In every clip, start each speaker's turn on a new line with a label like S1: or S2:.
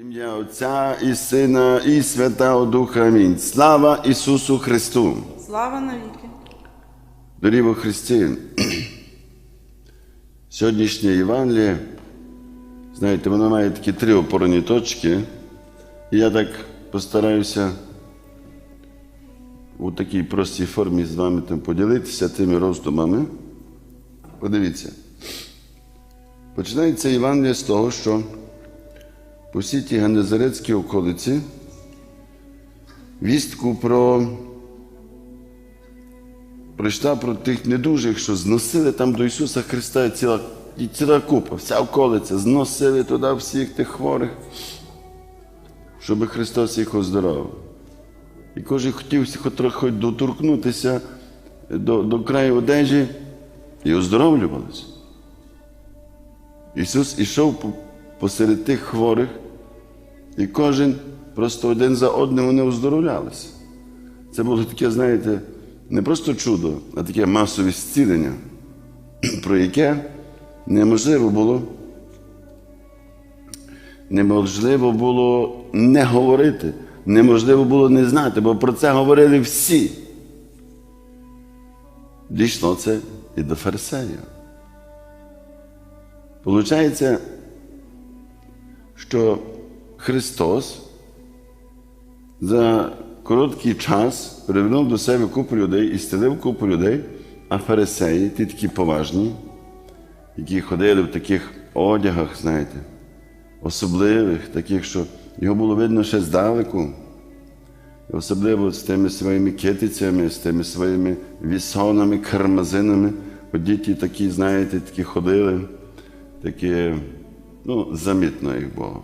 S1: Ім'я Отця і Сина, і Святого Духа. Амінь. Слава Ісусу Христу!
S2: Слава навіки.
S1: Доріво Христі! Сьогоднішнє Євангеліє, знаєте, воно має такі три опорні точки. І я так постараюся у такій простій формі з вами там поділитися тими роздумами. Подивіться. Починається Євангеліє з того, що по всій тій Ганезарецькій околиці вістку про прийшла про тих недужих, що зносили там до Ісуса Христа ціла, ціла купа, вся околиця, зносили туди всіх тих хворих, щоб Христос їх оздоровив. І кожен хотів хоч доторкнутися до, до краю одежі і оздоровлювалися. Ісус ішов посеред тих хворих, і кожен просто один за одним вони оздоровлялися. Це було таке, знаєте, не просто чудо, а таке масове зцілення, про яке неможливо було, неможливо було не говорити, неможливо було не знати, бо про це говорили всі. Дійшло це і до фарисеїв. Получається, що Христос за короткий час привернув до себе купу людей і стелив купу людей, а фарисеї, ті такі поважні, які ходили в таких одягах, знаєте, особливих, таких, що його було видно ще здалеку. Особливо з тими своїми китицями, з тими своїми вісонами, кармазинами. От діти такі, знаєте, такі ходили, такі, ну, замітно їх було.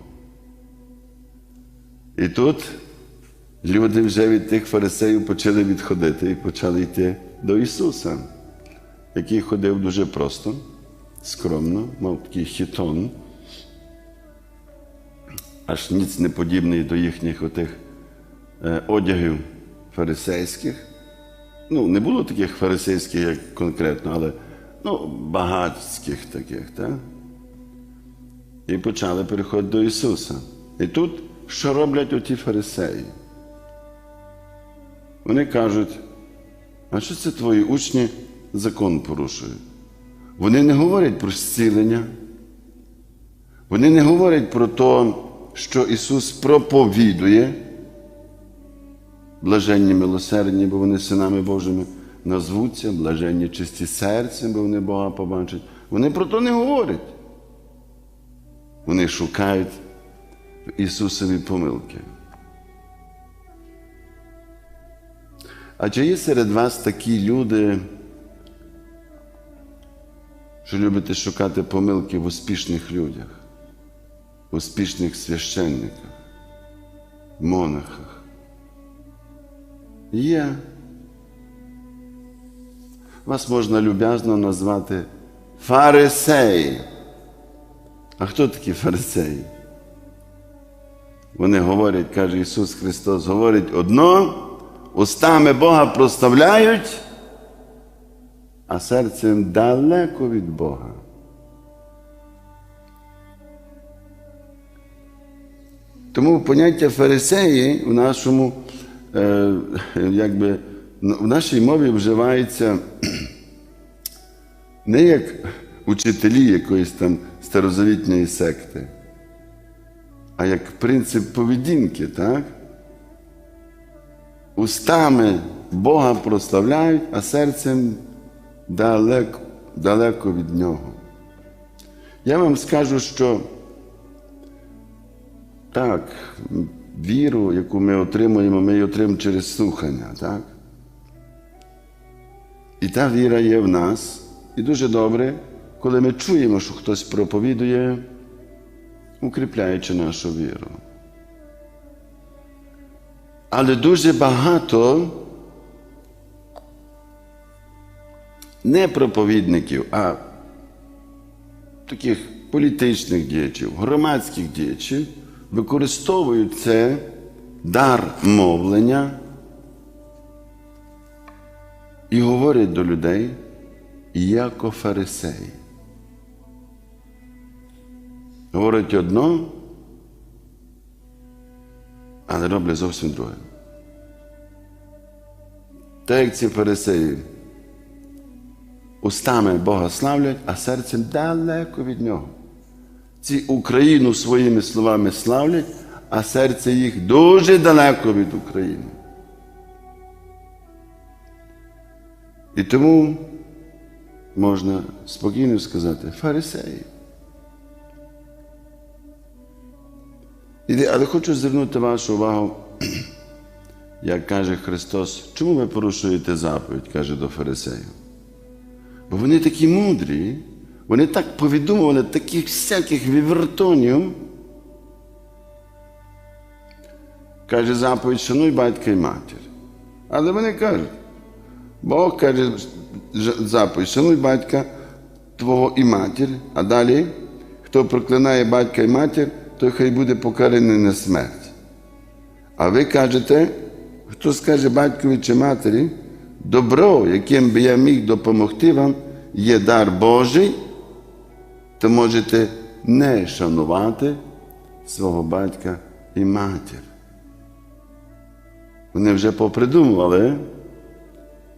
S1: І тут люди вже від тих фарисеїв почали відходити і почали йти до Ісуса, який ходив дуже просто, скромно, мав такий хітон, аж ніц не подібний до їхніх отих е, одягів фарисейських. Ну, не було таких фарисейських, як конкретно, але ну, багатських таких, так? І почали переходити до Ісуса. І тут що роблять оті фарисеї? Вони кажуть, а що це твої учні закон порушують? Вони не говорять про зцілення. Вони не говорять про те, що Ісус проповідує, блаженні милосердні, бо вони синами Божими назвуться, блаженні чисті серцем, бо вони Бога побачать. Вони про то не говорять. Вони шукають Ісусові помилки. А чи є серед вас такі люди, що любите шукати помилки в успішних людях, в успішних священниках, монахах? Є. Вас можна люб'язно назвати фарисеї. А хто такі фарисеї? Вони говорять, каже Ісус Христос, говорить одно, устами Бога проставляють, а серцем далеко від Бога. Тому поняття фарисеї в нашому, е, якби, в нашій мові вживається не як учителі якоїсь там старозавітньої секти, а як принцип поведінки, так? Устами Бога прославляють, а серцем далеко, далеко від Нього. Я вам скажу, що так, віру, яку ми отримуємо, ми її отримуємо через слухання, так? І та віра є в нас. І дуже добре, коли ми чуємо, що хтось проповідує, укріпляючи нашу віру. Але дуже багато не проповідників, а таких політичних діячів, громадських діячів використовують це дар мовлення і говорять до людей як фарисеї. Говорить одно, але роблять зовсім друге. Так як ці фарисеї устами Бога славлять, а серцем далеко від Нього. Ці Україну своїми словами славлять, а серце їх дуже далеко від України. І тому можна спокійно сказати фарисеї. Але хочу звернути вашу увагу, як каже Христос, чому ви порушуєте заповідь, каже до фарисеїв. Бо вони такі мудрі, вони так повідомували таких всяких вівертонів. Каже заповідь, шануй батька і матір. Але вони кажуть, Бог каже заповідь, шануй батька твого і матір, а далі, хто проклинає батька і матір, той хай буде покараний на смерть. А ви кажете, хто скаже батькові чи матері, добро, яким би я міг допомогти вам, є дар Божий, то можете не шанувати свого батька і матір. Вони вже попридумували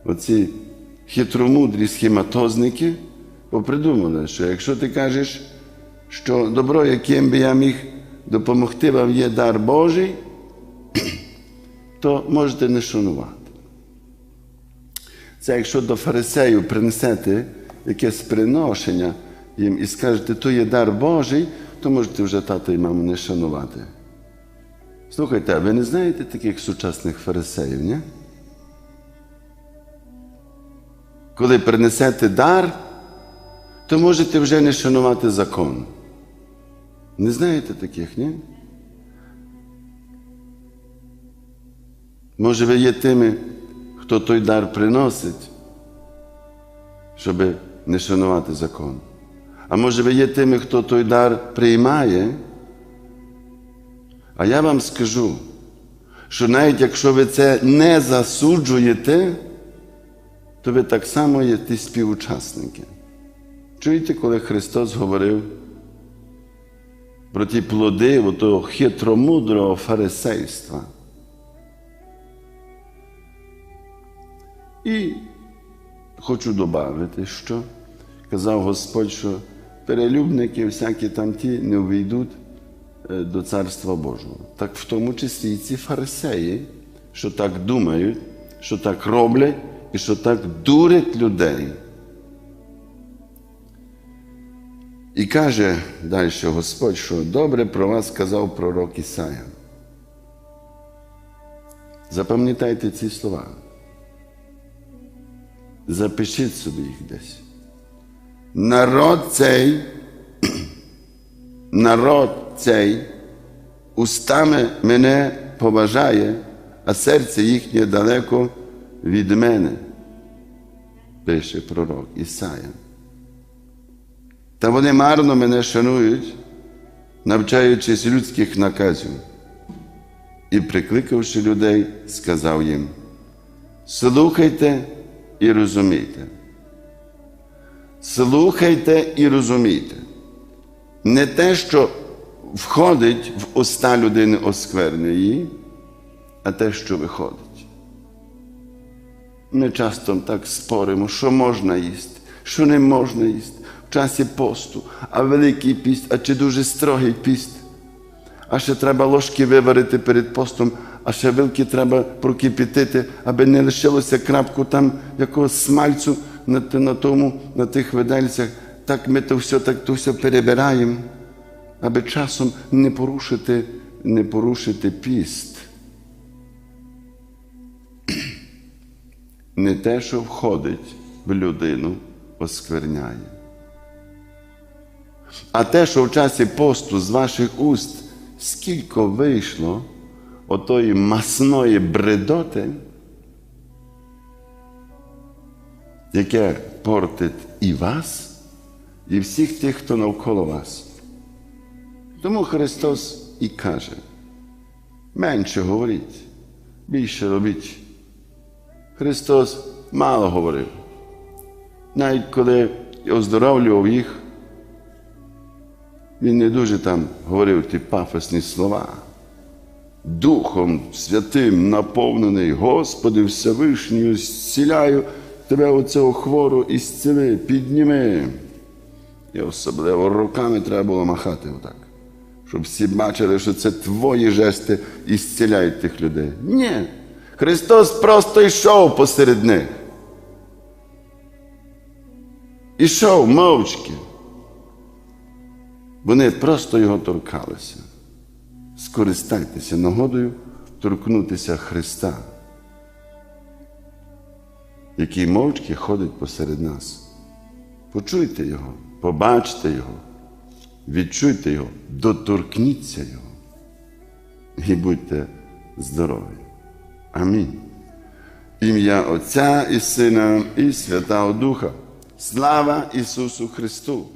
S1: оці хитромудрі схематозники, попридумали, що якщо ти кажеш, що добро, яким би я міг допомогти вам є дар Божий, то можете не шанувати. Це якщо до фарисеїв принесете якесь приношення їм і скажете, то є дар Божий, то можете вже тато і маму не шанувати. Слухайте, а ви не знаєте таких сучасних фарисеїв, ні? Коли принесете дар, то можете вже не шанувати закон. Не знаєте таких, ні? Може, ви є тими, хто той дар приносить, щоб не шанувати закон. А може, ви є тими, хто той дар приймає. А я вам скажу, що навіть якщо ви це не засуджуєте, то ви так само є ті співучасники. Чуєте, коли Христос говорив про ті плоди того хитромудрого фарисейства? І хочу додати, що казав Господь, що перелюбники всякі там ті не увійдуть до Царства Божого. Так в тому числі і ці фарисеї, що так думають, що так роблять і що так дурять людей. І каже далі Господь, що добре про вас сказав пророк Ісая. Запам'ятайте ці слова. Запишіть собі їх десь. Народ цей, народ цей устами мене поважає, а серце їхнє далеко від мене, пише пророк Ісая. Та вони марно мене шанують, навчаючись людських наказів. І, прикликавши людей, сказав їм: слухайте і розумійте. Слухайте і розумійте. Не те, що входить в уста людини оскверної, а те, що виходить. Ми часто так споримо, що можна їсти, що не можна їсти часі посту, а великий піст, а чи дуже строгий піст. А ще треба ложки виварити перед постом, а ще вилки треба прокипітити, аби не лишилося крапку там якогось смальцю на на, тому, на тих видельцях. Так ми то все так то все перебираємо, аби часом не порушити, не порушити піст. Не те, що входить в людину, оскверняє. А те, що в часі посту з ваших уст скільки вийшло отої масної бредоти, яке портить і вас, і всіх тих, хто навколо вас. Тому Христос і каже, менше говоріть, більше робіть. Христос мало говорив. Навіть коли оздоровлював їх, Він не дуже там говорив ті пафосні слова. Духом Святим наповнений, Господи Всевишній, зціляю тебе оцього хвору і зціли, підніми. І особливо руками треба було махати отак, щоб всі бачили, що це твої жести і зціляють тих людей. Ні. Христос просто йшов посеред них. Ішов мовчки. Вони просто його торкалися. Скористайтеся нагодою торкнутися Христа, який мовчки ходить посеред нас. Почуйте Його, побачте Його, відчуйте Його, доторкніться Його і будьте здорові. Амінь. Ім'я Отця і Сина і Святого Духа. Слава Ісусу Христу!